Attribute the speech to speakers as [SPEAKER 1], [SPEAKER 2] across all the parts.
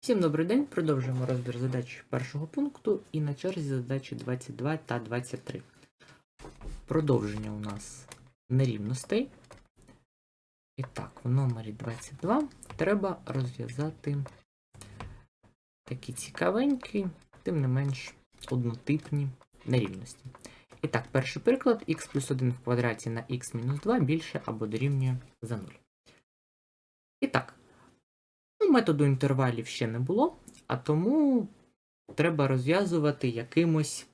[SPEAKER 1] Всім добрий день. Продовжуємо розбір задач першого пункту і на черзі задачі 22 та 23. Продовження у нас нерівностей. І так, в номері 22 треба розв'язати такі цікавенькі, тим не менш однотипні нерівності. І так, перший приклад х плюс 1 в квадраті на х мінус 2 більше або дорівнює за 0. І так, Методу інтервалів ще не було, а тому треба розв'язувати якимось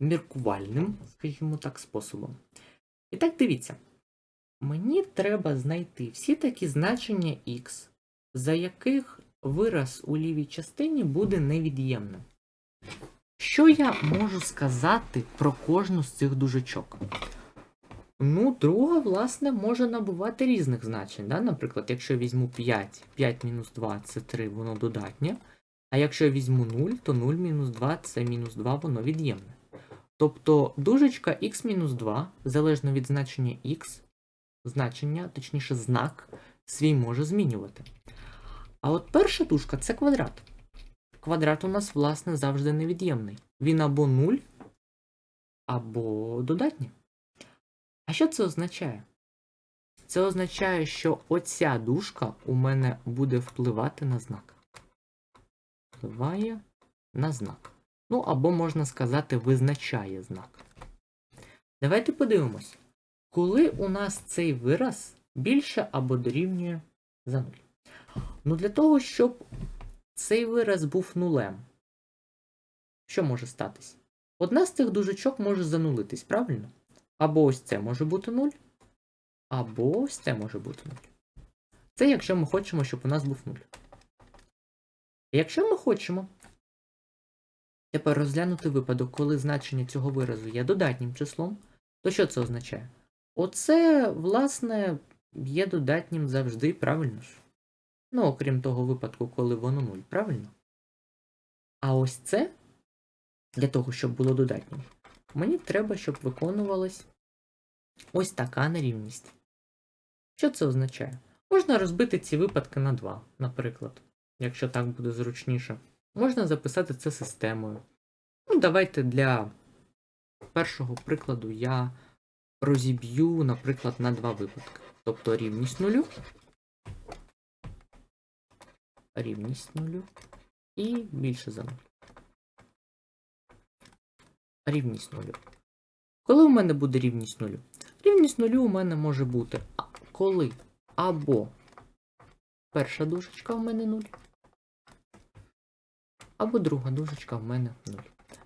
[SPEAKER 1] міркувальним, скажімо так, способом. І так, дивіться. Мені треба знайти всі такі значення x, за яких вираз у лівій частині буде невід'ємним. Що я можу сказати про кожну з цих дужечок? Ну, друга, власне, може набувати різних значень. Да? Наприклад, якщо я візьму 5, 5 мінус 2 це 3, воно додатнє. А якщо я візьму 0, то 0 мінус 2 це мінус 2, воно від'ємне. Тобто дужечка x мінус 2, залежно від значення x, значення, точніше, знак, свій може змінювати. А от перша дужка це квадрат. Квадрат у нас, власне, завжди невід'ємний. Він або 0, або додатній. А що це означає? Це означає, що оця дужка у мене буде впливати на знак. Впливає на знак. Ну, або можна сказати, визначає знак. Давайте подивимось, коли у нас цей вираз більше або дорівнює за 0. Ну, для того, щоб цей вираз був нулем, що може статись? Одна з цих дужечок може занулитись, правильно? Або ось це може бути 0, або ось це може бути 0. Це якщо ми хочемо, щоб у нас був 0. Якщо ми хочемо тепер розглянути випадок, коли значення цього виразу є додатнім числом, то що це означає? Оце, власне, є додатнім завжди, правильно ж? Ну, окрім того випадку, коли воно 0, правильно? А ось це, для того, щоб було додатнім, мені треба, щоб виконувалась ось така нерівність. Що це означає? Можна розбити ці випадки на два, наприклад, якщо так буде зручніше. Можна записати це системою. Ну, давайте для першого прикладу я розіб'ю, наприклад, на два випадки. Тобто рівність нулю, рівність нулю і більше за нуль. Рівність нулю. Коли у мене буде рівність нулю? Рівність нулю у мене може бути, коли або перша дужечка в мене 0, або друга дужечка в мене 0.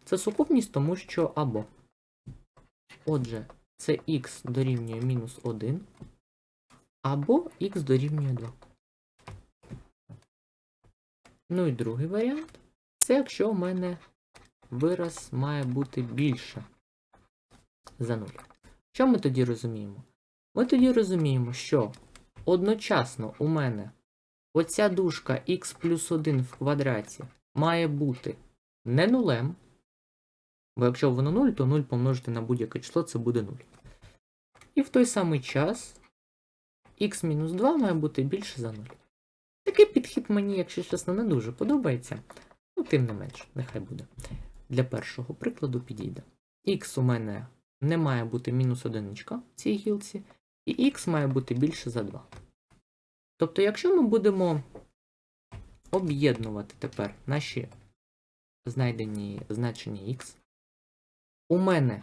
[SPEAKER 1] Це сукупність, тому що або. Отже, це х дорівнює мінус 1, або х дорівнює 2. Ну і другий варіант це якщо у мене вираз має бути більше за 0. Що ми тоді розуміємо? Ми тоді розуміємо, що одночасно у мене оця дужка х плюс 1 в квадраті має бути не нулем, бо якщо воно 0, то 0 помножити на будь-яке число це буде 0. І в той самий час х мінус 2 має бути більше за 0. Такий підхід мені, якщо чесно, не дуже подобається. Ну, тим не менш, нехай буде. Для першого прикладу підійде. Х у мене не має бути мінус одиничка в цій гілці, і х має бути більше за 2. Тобто, якщо ми будемо об'єднувати тепер наші знайдені значення х, у мене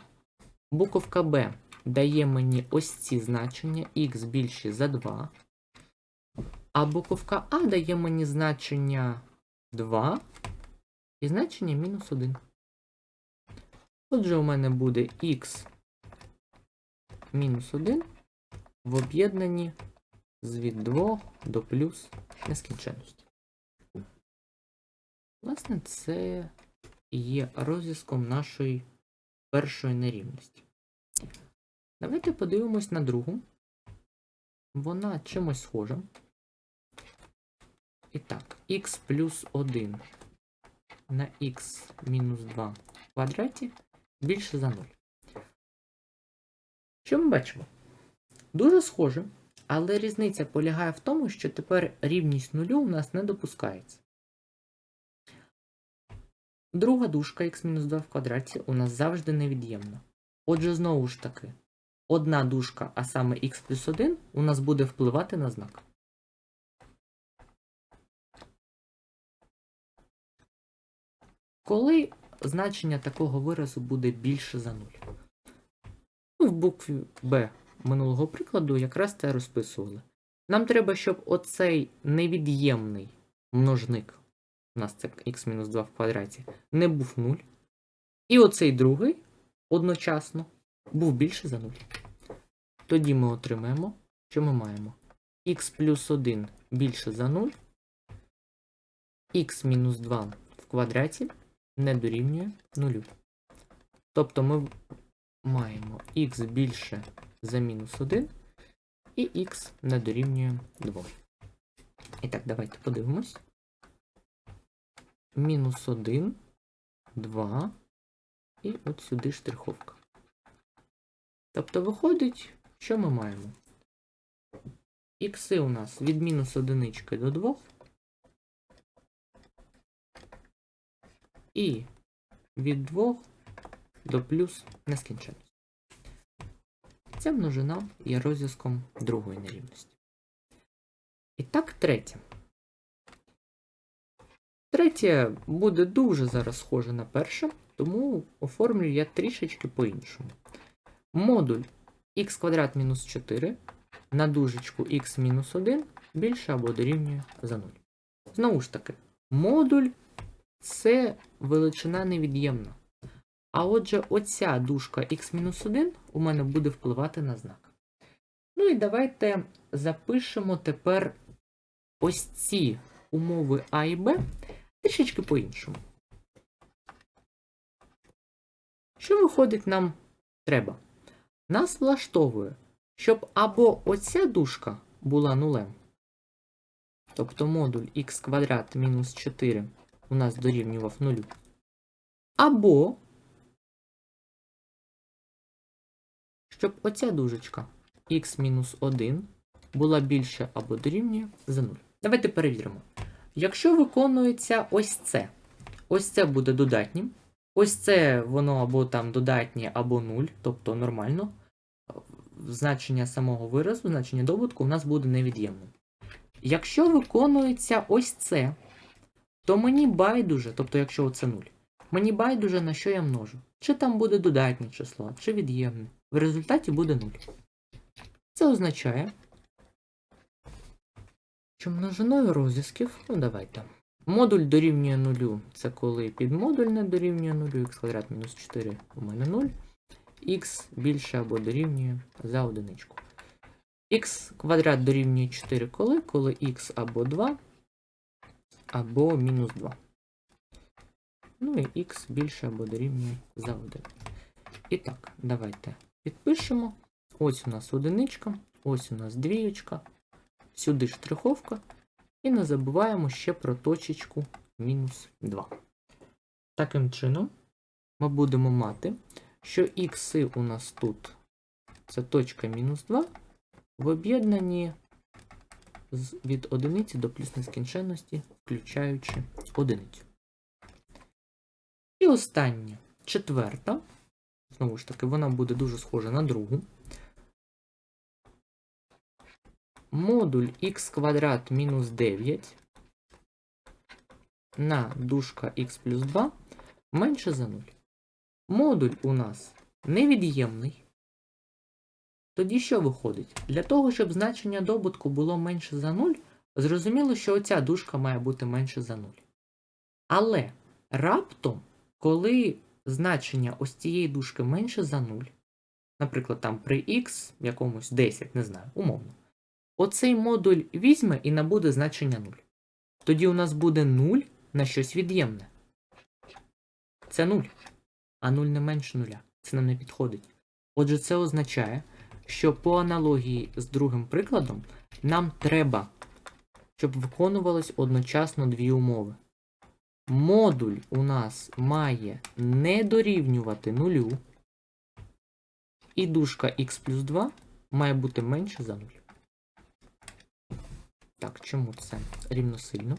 [SPEAKER 1] буковка b дає мені ось ці значення х більше за 2, а буковка А дає мені значення 2 і значення мінус 1. Отже, у мене буде х мінус 1 в об'єднанні з від 2 до плюс нескінченності. Власне, це є розв'язком нашої першої нерівності. Давайте подивимось на другу. Вона чимось схожа. І так, х плюс 1 на х мінус 2 в квадраті більше за 0. Що ми бачимо? Дуже схоже, але різниця полягає в тому, що тепер рівність нулю у нас не допускається. Друга дужка х-2 в квадраті у нас завжди невід'ємна. Отже, знову ж таки, одна дужка, а саме х плюс 1, у нас буде впливати на знак. Коли значення такого виразу буде більше за 0? Ну, в букві Б минулого прикладу якраз це розписували. Нам треба, щоб оцей невід'ємний множник, у нас це х-2 в квадраті, не був 0. І оцей другий одночасно був більше за 0. Тоді ми отримаємо, що ми маємо х плюс 1 більше за 0, х мінус 2 в квадраті не дорівнює 0. Тобто ми маємо х більше за мінус 1 і х не дорівнює 2. І так, давайте подивимось. Мінус 1, 2 і от сюди штриховка. Тобто виходить, що ми маємо? Ікси у нас від мінус одинички до 2. І від 2 до плюс нескінченності. Ця множина є розв'язком другої нерівності. І так, третє. Третє буде дуже зараз схоже на перше, тому оформлю я трішечки по-іншому. Модуль х квадрат мінус 4 на дужечку х мінус 1 більше або дорівнює за 0. Знову ж таки, модуль це величина невід'ємна. А отже, оця дужка х-1 у мене буде впливати на знак. Ну і давайте запишемо тепер ось ці умови А і Б трішечки по-іншому. Що виходить нам треба? Нас влаштовує, щоб або оця дужка була нулем, тобто модуль х квадрат мінус 4 у нас дорівнював нулю, або щоб оця дужечка х-1 була більше або дорівнює за 0. Давайте перевіримо. Якщо виконується ось це, ось це буде додатнім, ось це воно або там додатнє, або 0, тобто нормально. Значення самого виразу, значення добутку у нас буде невід'ємним. Якщо виконується ось це, то мені байдуже, тобто якщо це 0, мені байдуже на що я множу. Чи там буде додатнє число, чи від'ємне. В результаті буде 0. Це означає, що множиною розв'язків, ну давайте. Модуль дорівнює 0, це коли підмодуль не дорівнює 0, х квадрат мінус 4 у мене 0, х більше або дорівнює за одиничку. х квадрат дорівнює 4 коли, коли х або 2, або мінус 2. Ну і х більше або дорівнює за 1. І так, давайте підпишемо. Ось у нас одиничка, ось у нас двієчка, сюди штриховка. І не забуваємо ще про точечку мінус 2. Таким чином, ми будемо мати, що ікси у нас тут це точка мінус 2 в об'єднанні від одиниці до плюс нескінченності, включаючи одиницю. І остання, четверта. Знову ж таки, вона буде дуже схожа на другу. Модуль х квадрат мінус 9 на дужка х плюс 2 менше за 0. Модуль у нас невід'ємний. Тоді що виходить? Для того, щоб значення добутку було менше за 0, зрозуміло, що оця дужка має бути менше за 0. Але раптом, коли значення ось цієї дужки менше за 0, наприклад, там при х якомусь 10, не знаю, умовно, оцей модуль візьме і набуде значення 0. Тоді у нас буде 0 на щось від'ємне. Це 0. А 0 не менше 0. Це нам не підходить. Отже, це означає, що по аналогії з другим прикладом нам треба, щоб виконувалось одночасно дві умови. Модуль у нас має не дорівнювати нулю, і дужка х плюс 2 має бути менше за 0. Так, чому це рівносильно?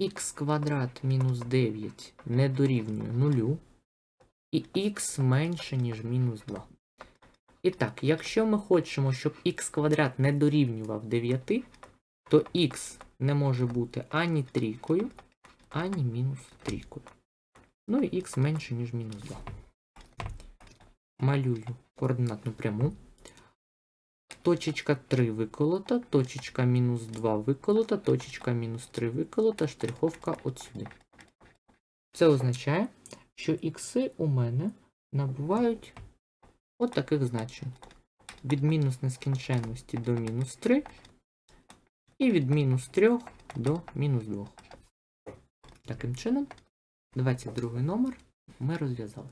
[SPEAKER 1] х квадрат мінус 9 не дорівнює 0, і х менше, ніж мінус 2. І так, якщо ми хочемо, щоб х квадрат не дорівнював 9, то х не може бути ані трійкою, ані мінус трійкою. Ну і х менше, ніж мінус 2. Малюю координатну пряму. Точечка 3 виколота, точечка мінус 2 виколота, точечка мінус 3 виколота, штриховка от сюди. Це означає, що ікси у мене набувають от таких значень. Від мінус нескінченності до мінус 3 і від мінус 3 до мінус 2. Таким чином, 22 номер ми розв'язали.